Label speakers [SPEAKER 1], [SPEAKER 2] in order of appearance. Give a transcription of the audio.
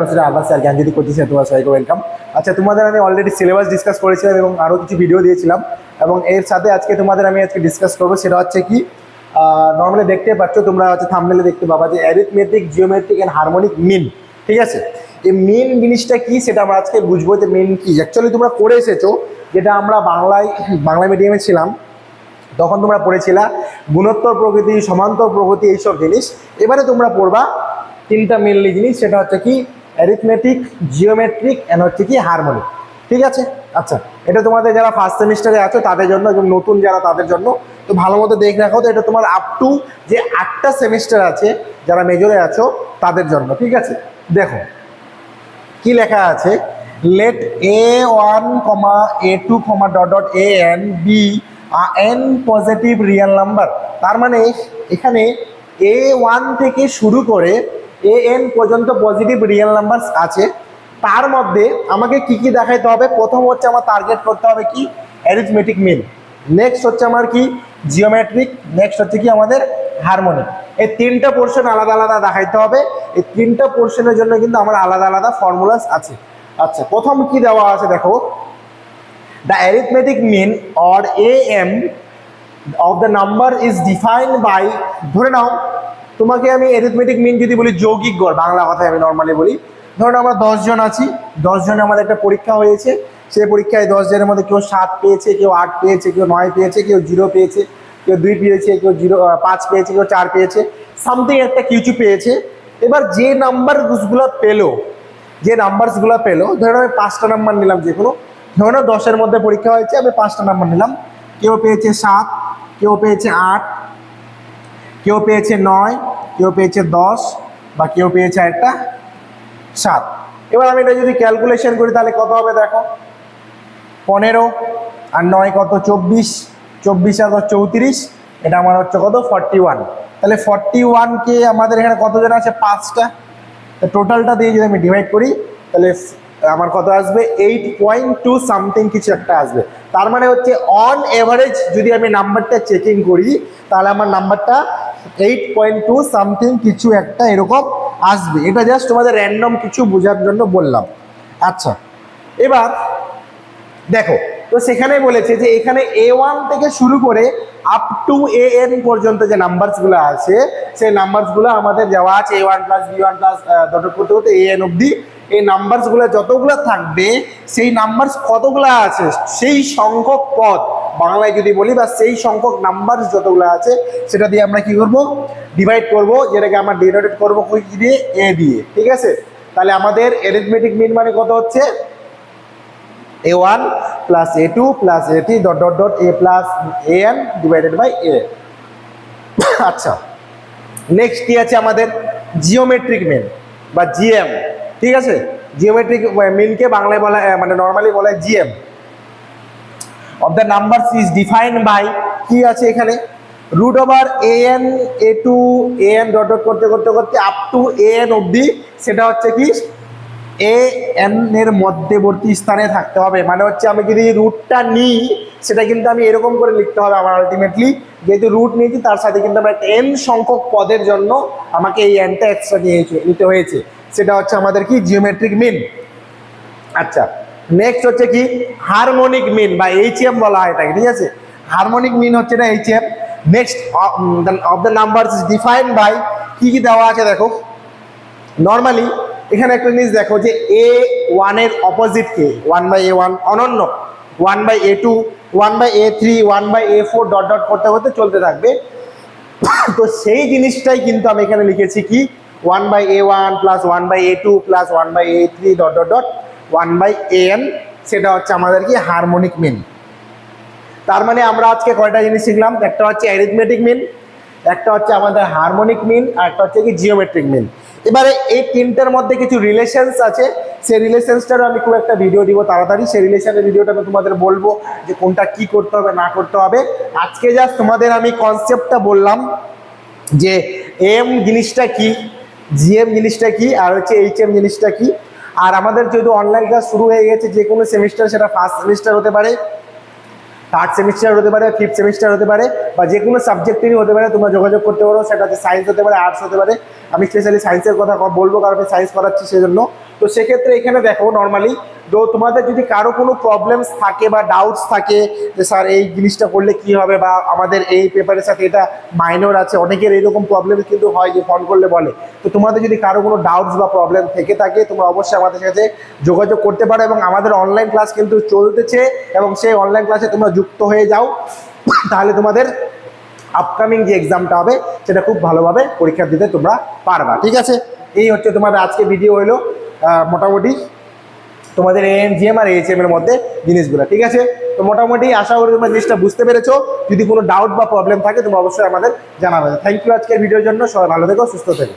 [SPEAKER 1] Consider others আর জ্ঞান যদি করতেছি, তোমার সবাইকে ওয়েলকাম আচ্ছা তোমাদের আমি অলরেডি সিলেবাস ডিসকাস করেছিলাম এবং আরও কিছু ভিডিও দিয়েছিলাম। এবং এর সাথে আজকে তোমাদের আমি আজকে ডিসকাস করব, সেটা হচ্ছে কি নর্মালি দেখতে পাচ্ছ তোমরা হচ্ছে থামনেলে দেখতে পাবা যে arithmetic geometric and harmonic mean ঠিক আছে? এই মেন জিনিসটা কি সেটা আমরা আজকে বুঝব যে মেন কি। অ্যাকচুয়ালি তোমরা করে এসেছ, যেটা আমরা বাংলায়, বাংলা মিডিয়ামে ছিলাম, তখন তোমরা পড়েছিলা গুণোত্তর প্রকৃতি, সমান্তর প্রকৃতি এইসব জিনিস। এবারে তোমরা পড়বা তিনটা মেনলি জিনিস, সেটা হচ্ছে কি অ্যারিথমেটিক জিওমেট্রিক অ্যান্ড হচ্ছে কি হারমোনিক ঠিক আছে? আচ্ছা এটা তোমাদের যারা ফার্স্ট সেমিস্টারে আছো, তাদের জন্য এবং নতুন যারা, তাদের জন্য। তো ভালো মতো দেখ রাখো তো, এটা তোমার আপ টু যে আটটা সেমিস্টার আছে, যারা মেজরে আছো, তাদের জন্য, ঠিক আছে? দেখো, কি লেখা আছে? Let a one comma a two comma dot dot a n b n positive real number তার মানে এখানে এ ওয়ান থেকে শুরু করে এ এন পর্যন্ত পজিটিভ রিয়েল নাম্বার আছে। তার মধ্যে আমাকে কি কি দেখাইতে হবে? প্রথম হচ্ছে আমার টার্গেট করতে হবে কি? অ্যারিথমেটিক মিন নেক্সট হচ্ছে আমার কি? জিওমেট্রিক নেক্সট হচ্ছে কি? আমাদের হারমোনিক এই তিনটা পোর্শন আলাদা আলাদা দেখাইতে হবে। এই তিনটা পোর্শনের জন্য কিন্তু আমার আলাদা আলাদা ফর্মুলাস আছে। আচ্ছা প্রথম কি দেওয়া আছে দেখো? The arithmetic mean or A M of the number is defined by ধরে নাও তোমাকে আমি অ্যারিথমেটিক মিন যদি বলি যৌগিক গড়, বাংলা কথায় আমি নর্মালি বলি। ধরুন আমরা দশজন আছি দশজনে আমাদের একটা পরীক্ষা হয়েছে। সেই পরীক্ষায় দশ জনের মধ্যে কেউ সাত পেয়েছে, কেউ আট পেয়েছে, কেউ নয় পেয়েছে, কেউ জিরো পেয়েছে, কেউ দুই পেয়েছে, কেউ জিরো পাঁচ পেয়েছে, কেউ চার পেয়েছে। সামথিং একটা কিছু পেয়েছে। এবার যে নাম্বারগুলো পেল, যে নাম্বারসগুলো পেল, ধরুন আমি পাঁচটা নাম্বার নিলাম যে কোনো, ধরুন দশের মধ্যে পরীক্ষা হয়েছে, আমি পাঁচটা নাম্বার নিলাম। কেউ পেয়েছে সাত, কেউ পেয়েছে আট, কেউ পেয়েছে নয় কেউ পেয়েছে দশ বা কেউ পেয়েছে একটা সাত। এবার আমি এটা যদি ক্যালকুলেশন করি, তাহলে কত হবে দেখো? পনেরো আর নয় কত? চব্বিশ। চব্বিশ আর চৌত্রিশ। এটা আমার হচ্ছে কত? ফর্টি ওয়ান তাহলে ফর্টি ওয়ানকে আমাদের এখানে কতজন আছে? পাঁচটা। তো টোটালটা দিয়ে যদি আমি ডিভাইড করি, তাহলে আমার কত আসবে? এইট পয়েন্ট টু সামথিং কিছু একটা আসবে। তার মানে হচ্ছে অন এভারেজ যদি আমি নাম্বারটা চেকিং করি, তাহলে আমার নাম্বারটা এইট পয়েন্ট টু সামথিং কিছু একটা এরকম আসবে। এটা জাস্ট তোমাদের র্যান্ডম কিছু বোঝার জন্য বললাম। আচ্ছা এবার দেখো, তো সেখানে বলেছে যে এখানে এ ওয়ান থেকে শুরু করে আপ টু এ এন পর্যন্ত যে নাম্বারসগুলো আছে, সেই নাম্বারসগুলো আমাদের দেওয়া আছে a one plus b one plus করতে করতে এ এন অব্দি এই নাম্বারসগুলো যতগুলো থাকবে, সেই নাম্বারস কতগুলো আছে, সেই সংখ্যক পদ বাংলায় যদি বলি, বা সেই সংখ্যক নাম্বার যতগুলো আছে, সেটা দিয়ে আমরা কি করব? ডিভাইড করব, যেটাকে আমরা ডিনোটেট করব কি দিয়ে? এ দিয়ে, ঠিক আছে? তাহলে আমাদের অ্যারিথমেটিক মিন মানে কত হচ্ছে? A one plus a two plus a three dot dot dot a plus a n divided by a আচ্ছা নেক্সট কি আছে আমাদের? জিওমেট্রিক মেন বা জিএম ঠিক আছে? জিওমেট্রিক মিনকে বাংলায় বলা মানে নর্মালি বলা GM of the numbers is defined by কি আছে এখানে? Root over a n a two a n dot dot করতে করতে করতে আপ টু এ এন অবধি সেটা হচ্ছে কি? এ এন এর মধ্যবর্তী স্থানে থাকতে হবে। মানে হচ্ছে আমি যদি রুটটা নিই, সেটা কিন্তু আমি এরকম করে লিখতে হবে আমার আলটিমেটলি যেহেতু রুট নিয়েছি, তার সাথে কিন্তু আমার এন সংখ্যক পদের জন্য আমাকে এই এনটা এক্সট্রা নিয়েছে নিতে হয়েছে। সেটা হচ্ছে আমাদের কি? জিওমেট্রিক মিন আচ্ছা। নেক্সট হচ্ছে কি? হারমোনিক মিন বা এইচ এম বলা হয় এটাকে, ঠিক আছে? হারমোনিক মিন হচ্ছে না H M next of the number is define by কি কি দেওয়া আছে দেখো? নর্মালি এখানে একটা জিনিস দেখো যে এ ওয়ানের অপোজিট কে? ওয়ান বাই এ ওয়ান অনন্য। One by a two one by a three one by a four dot dot করতে করতে চলতে থাকবে। তো সেই জিনিসটাই কিন্তু আমি এখানে লিখেছি কি? One by a one plus one by a two plus one by a three dot dot dot one by n, সেটা হচ্ছে আমাদের কি হারমোনিক মিন। তার মানে আমরা আজকে কয়টা জিনিস শিখলাম? একটা হচ্ছে অ্যারিথমেটিক মিন, একটা হচ্ছে আমাদের হারমোনিক মিন, আর একটা হচ্ছে কি জিওমেট্রিক মিন। এবারে এই তিনটার মধ্যে কিছু রিলেশনস আছে, সেই রিলেশনসটারও আমি খুব একটা ভিডিও দিব তাড়াতাড়ি। সেই রিলেশনের ভিডিওটা আমি তোমাদের বলব যে কোনটা কি করতে হবে, না করতে হবে। আজকে জাস্ট তোমাদের আমি কনসেপ্টটা বললাম যে এম জিনিসটা কি জিএম জিনিসটা কি, আর হচ্ছে এইচ এম জিনিসটা কি। আর আমাদের যেহেতু অনলাইন ক্লাস শুরু হয়ে গেছে, যে কোনো সেমিস্টার সেটা ফার্স্ট সেমিস্টার হতে পারে থার্ড সেমিস্টার হতে পারে ফিফথ সেমিস্টার হতে পারে, বা যে কোনো সাবজেক্টেরই হতে পারে, তোমরা যোগাযোগ করতে পারো সেটা হচ্ছে সায়েন্স হতে পারে আর্টস হতে পারে। আমি স্পেশালি সায়েন্সের কথা বলব, কারণ আমি সায়েন্স করাচ্ছি সেজন্য। তো সেক্ষেত্রে এখানে দেখো নর্মালি তো তোমাদের যদি কারও কোনো প্রবলেমস থাকে বা ডাউটস থাকে যে স্যার এই জিনিসটা করলে কি হবে বা আমাদের এই পেপারের সাথে এটা মাইনর আছে অনেকের এইরকম প্রবলেম কিন্তু হয় যে ফোন করলে বলে। তো তোমাদের যদি কারও কোনো ডাউটস বা প্রবলেম থেকে থাকে তোমরা অবশ্যই আমাদের সাথে যোগাযোগ করতে পারো এবং আমাদের অনলাইন ক্লাস কিন্তু চলতেছে এবং সেই অনলাইন ক্লাসে তোমরা যুক্ত হয়ে যাও। তাহলে তোমাদের আপকামিং যে এক্সামটা হবে সেটা খুব ভালোভাবে পরীক্ষা দিতে তোমরা পারবা ঠিক আছে? এই হচ্ছে তোমাদের আজকে ভিডিও আহ, মোটামুটি তোমাদের এএন জিএম আর এইচএম এর মধ্যে জিনিসগুলো, ঠিক আছে? তো মোটামুটি আশা করি তোমরা জিনিসটা বুঝতে পেরেছ। যদি কোনো ডাউট বা প্রবলেম থাকে, তোমরা অবশ্যই আমাদের জানাবে। থ্যাংক ইউ আজকের ভিডিওর জন্য। সবাই ভালো থেকো, সুস্থ থেকো।